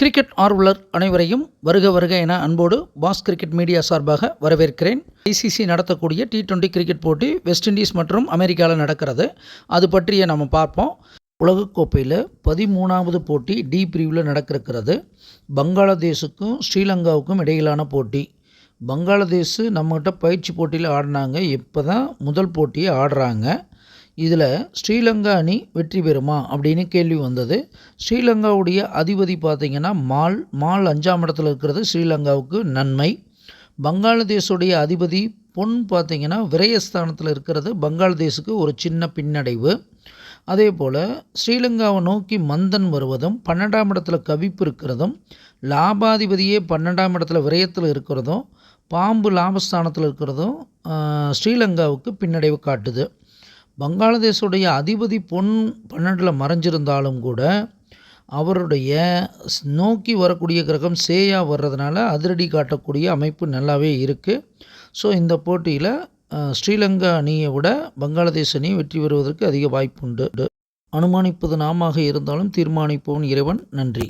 Cricket ஆர்வலர் அனைவரையும் வருக வருக என அன்போடு பாஸ் கிரிக்கெட் மீடியா சார்பாக வரவேற்கிறேன். ஐசிசி நடத்தக்கூடிய டி டுவெண்ட்டி கிரிக்கெட் போட்டி வெஸ்ட் இண்டீஸ் மற்றும் அமெரிக்காவில் நடக்கிறது. அது பற்றிய நம்ம பார்ப்போம். உலகக்கோப்பையில் பதிமூணாவது போட்டி டி பிரிவில் நடக்கிறது பங்களாதேஷுக்கும் ஸ்ரீலங்காவுக்கும் இடையிலான போட்டி. பங்களாதேஷ் நம்மகிட்ட பயிற்சி போட்டியில் ஆடினாங்க. இப்போ தான் முதல் போட்டியை ஆடுறாங்க. இதில் ஸ்ரீலங்கா அணி வெற்றி பெறுமா அப்படின்னு கேள்வி வந்தது. ஸ்ரீலங்காவுடைய அதிபதி பார்த்திங்கன்னா மால் மால் அஞ்சாம் இடத்துல இருக்கிறது ஸ்ரீலங்காவுக்கு நன்மை. பங்களாதேஷுடைய அதிபதி பொன் பார்த்திங்கன்னா விரயஸ்தானத்தில் இருக்கிறது பங்களாதேஷுக்கு ஒரு சின்ன பின்னடைவு. அதே போல் ஸ்ரீலங்காவை நோக்கி மந்தன் வருவதும் பன்னெண்டாம் இடத்துல கவிப்பு இருக்கிறதும் லாபாதிபதியே பன்னெண்டாம் இடத்துல விரயத்தில் இருக்கிறதும் பாம்பு லாபஸ்தானத்தில் இருக்கிறதும் ஸ்ரீலங்காவுக்கு பின்னடைவு காட்டுது. பங்களாதேஷுடைய அதிபதி பொன் பன்னெண்டில் மறைஞ்சிருந்தாலும் கூட அவருடைய நோக்கி வரக்கூடிய கிரகம் சேயா வர்றதுனால அதிரடி காட்டக்கூடிய அமைப்பு நல்லாவே இருக்குது ஸோ இந்த போட்டியில் ஸ்ரீலங்கா அணியை விட பங்களாதேஷ் அணி வெற்றி பெறுவதற்கு அதிக வாய்ப்புண்டு. அனுமானிப்பது நாமாக இருந்தாலும் தீர்மானிப்பவன் இறைவன். நன்றி.